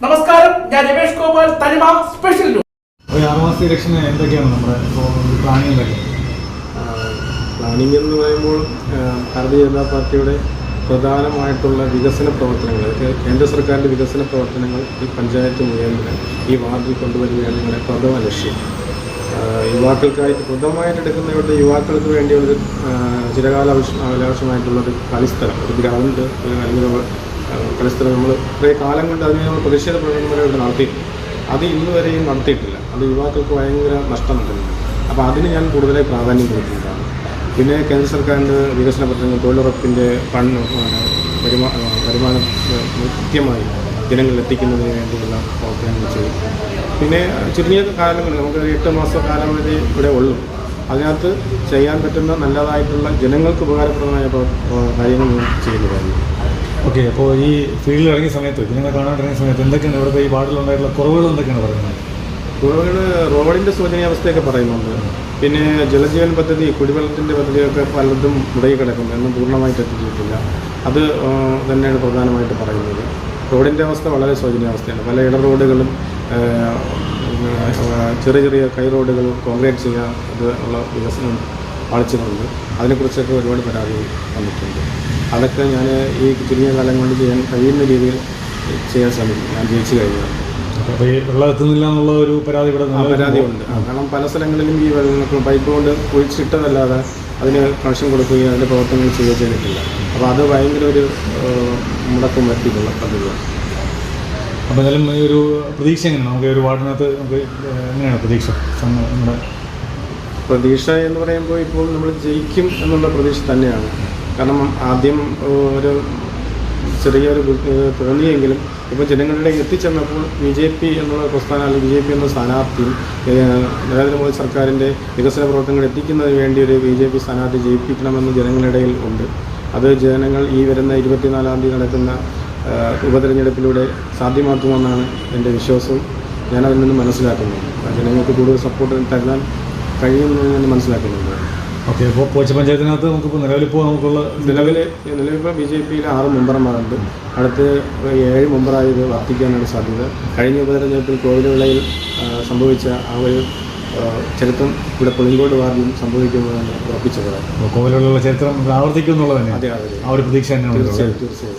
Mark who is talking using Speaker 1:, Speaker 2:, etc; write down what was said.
Speaker 1: നമസ്കാരം ഞാൻ രമേഷ് ഗോപാൽ തനിമ സ്പെഷ്യൽ
Speaker 2: ഇലക്ഷന് എന്തൊക്കെയാണ് നമ്മുടെ പ്ലാനിങ്ങിലൊക്കെ
Speaker 3: പ്ലാനിംഗ് എന്ന് പറയുമ്പോൾ ഭാരതീയ ജനതാ പാർട്ടിയുടെ പ്രധാനമായിട്ടുള്ള വികസന പ്രവർത്തനങ്ങൾ കേന്ദ്ര സർക്കാരിന്റെ വികസന പ്രവർത്തനങ്ങൾ ഈ പഞ്ചായത്ത് മുഖേന ഈ വാർഡിൽ കൊണ്ടുവരികയാണ് ഞങ്ങളുടെ പ്രഥമ ലക്ഷ്യം. യുവാക്കൾക്കായിട്ട് പ്രഥമമായിട്ട് എടുക്കുന്നവരുടെ യുവാക്കൾക്ക് വേണ്ടിയുള്ളൊരു ഒരു ചിരകാല ആവശ്യം കളിസ്ഥലം ഒരു ഗ്രൗണ്ട് അല്ലെങ്കിൽ കളിസ്ഥലം നമ്മൾ കുറേ കാലം കൊണ്ട് അതിന് നമ്മൾ പ്രതിഷേധ പ്രകടനങ്ങൾ ഇവിടെ നടത്തി അത് ഇന്ന് വരെയും നടത്തിയിട്ടില്ല. അത് യുവാക്കൾക്ക് ഭയങ്കര നഷ്ടം നൽകുന്നുണ്ട്. അപ്പോൾ അതിന് ഞാൻ കൂടുതലായി പ്രാധാന്യം കൊടുക്കുന്നതാണ്. പിന്നെ കേന്ദ്ര സർക്കാരിന്റെ വികസന പദ്ധതികൾ തൊഴിലുറപ്പിന്റെ ഫണ്ട് വരുമാ വരുമാനം കൃത്യമായി ജനങ്ങളിൽ എത്തിക്കുന്നതിന് വേണ്ടിയുള്ള പ്രവർത്തനങ്ങൾ ചെയ്യും പിന്നെ ചുരുങ്ങിയ കാലം നമുക്ക് എട്ട് മാസ കാലം വരെ ഇവിടെ ഉള്ളൂ. അതിനകത്ത് ചെയ്യാൻ പറ്റുന്ന നല്ലതായിട്ടുള്ള ജനങ്ങൾക്ക് ഉപകാരപ്രദമായ കാര്യങ്ങൾ ചെയ്യുന്നതായിരുന്നു.
Speaker 2: ഓക്കെ അപ്പോൾ ഈ ഫീൽഡിൽ ഇറങ്ങിയ സമയത്ത് ജനങ്ങൾ കാണാൻ ഇറങ്ങിയ സമയത്ത് എന്തൊക്കെയാണ് ഇവിടുത്തെ ഈ വാർഡിലുണ്ടായിട്ടുള്ള കുറവുകൾ എന്തൊക്കെയാണ് പറയുന്നത്?
Speaker 3: കുറവുകൾ റോഡിന്റെ ശോചനീയാവസ്ഥയൊക്കെ പറയുന്നുണ്ട്. പിന്നെ ജലജീവൻ പദ്ധതി കുടിവെള്ളത്തിന്റെ പദ്ധതിയൊക്കെ പലതും മുടങ്ങി കിടക്കുന്നു. എന്നും പൂർണമായിട്ട് എത്തിച്ചിട്ടില്ല അത് തന്നെയാണ് പ്രധാനമായിട്ട് പറയുന്നത്. റോഡിന്റെ അവസ്ഥ വളരെ ശോചനീയാവസ്ഥയാണ്. പല ഇട റോഡുകളും ചെറിയ ചെറിയ കൈ റോഡുകൾ കോൺക്രീറ്റ് ചെയ്യാൻ അത് ഉള്ള വികസനം വളച്ചിട്ടുണ്ട് അതിനെക്കുറിച്ചൊക്കെ ഒരുപാട് പരാതി വന്നിട്ടുണ്ട്. അതൊക്കെ ഞാൻ ഈ ചുരുങ്ങിയ കാലം കൊണ്ട് ചെയ്യാൻ കഴിയുന്ന രീതിയിൽ ചെയ്യാൻ ശ്രമിക്കും. ഞാൻ ജയിച്ചു കഴിഞ്ഞാൽ.
Speaker 2: അപ്പോൾ ഈ വെള്ളം എത്തുന്നില്ല എന്നുള്ള ഒരു പരാതി ഇവിടെ
Speaker 3: പരാതിയുണ്ട്. കാരണം പല സ്ഥലങ്ങളിലും ഈ വെള്ളം പൈപ്പ് കൊണ്ട് കുഴിച്ചിട്ടതല്ലാതെ അതിന് കണക്ഷൻ കൊടുക്കുകയും അതിന്റെ പ്രവർത്തനങ്ങൾ ചെയ്യുകയോ ചെയ്തിട്ടില്ല. അപ്പോൾ അത് ഭയങ്കര ഒരു മുടക്കം വരുത്തിയിട്ടുള്ള പദ്ധതിയാണ്
Speaker 2: അപ്പോൾ എന്തായാലും ഈ ഒരു പ്രതീക്ഷ എങ്ങനെയാണ്? നമുക്ക് ഒരു വാർഡിനകത്ത് നമുക്ക് എങ്ങനെയാണ് പ്രതീക്ഷ? നമ്മുടെ
Speaker 3: പ്രതീക്ഷ എന്ന് പറയുമ്പോൾ ഇപ്പോൾ നമ്മൾ ജയിക്കും എന്നുള്ള പ്രതീക്ഷ തന്നെയാണ്. കാരണം ആദ്യം ഒരു ചെറിയൊരു തോന്നിയെങ്കിലും ഇപ്പോൾ ജനങ്ങളുടെ എത്തിച്ചെന്നപ്പോൾ ബി ജെ പി എന്നുള്ള പ്രസ്ഥാനം അല്ലെങ്കിൽ ബി ജെ പി എന്ന സ്ഥാനാർത്ഥിയും നരേന്ദ്രമോദി സർക്കാരിന്റെ വികസന പ്രവർത്തനങ്ങൾ എത്തിക്കുന്നതിന് വേണ്ടി ഒരു ബി ജെ പി സ്ഥാനാർത്ഥി ജയിപ്പിക്കണമെന്ന് ജനങ്ങളിടയിൽ ഉണ്ട്. അത് ജനങ്ങൾ ഈ വരുന്ന ഇരുപത്തിനാലാം തീയതി നടക്കുന്ന ഉപതെരഞ്ഞെടുപ്പിലൂടെ സാധ്യമാക്കുമെന്നാണ് എന്റെ വിശ്വാസവും അതിൽ നിന്ന് മനസ്സിലാക്കുന്നത് ജനങ്ങൾക്ക് കൂടുതൽ സപ്പോർട്ട് തരാൻ കഴിയുമെന്ന് ഞാൻ മനസ്സിലാക്കുന്നുണ്ട്.
Speaker 2: ഓക്കെ അപ്പോൾ പോച്ച പഞ്ചായത്തിനകത്ത് നമുക്കിപ്പോൾ നിലവിലിപ്പോൾ നമുക്കുള്ള
Speaker 3: നിലവിൽ നിലവിലിപ്പോൾ ബി ജെ പിയിൽ ആറ് മെമ്പർമാരുണ്ട്. അടുത്ത് ഏഴ് മെമ്പറായി ഇത് വർദ്ധിക്കാനാണ് സാധ്യത. കഴിഞ്ഞ ഉപതെരഞ്ഞെടുപ്പിൽ കോവിലുവിളയിൽ സംഭവിച്ച ആ ഒരു ചരിത്രം ഇവിടെ പുളിങ്കോട് വാർഡിലും സംഭവിക്കുന്നതാണ് ഉറപ്പിച്ചത്
Speaker 2: കോവിലുള്ള ചരിത്രം ആവർത്തിക്കും എന്നുള്ളത്
Speaker 3: അതെ അതെ.
Speaker 2: ആ ഒരു പ്രതീക്ഷ തന്നെയാണ്
Speaker 3: തീർച്ചയായും തീർച്ചയായും.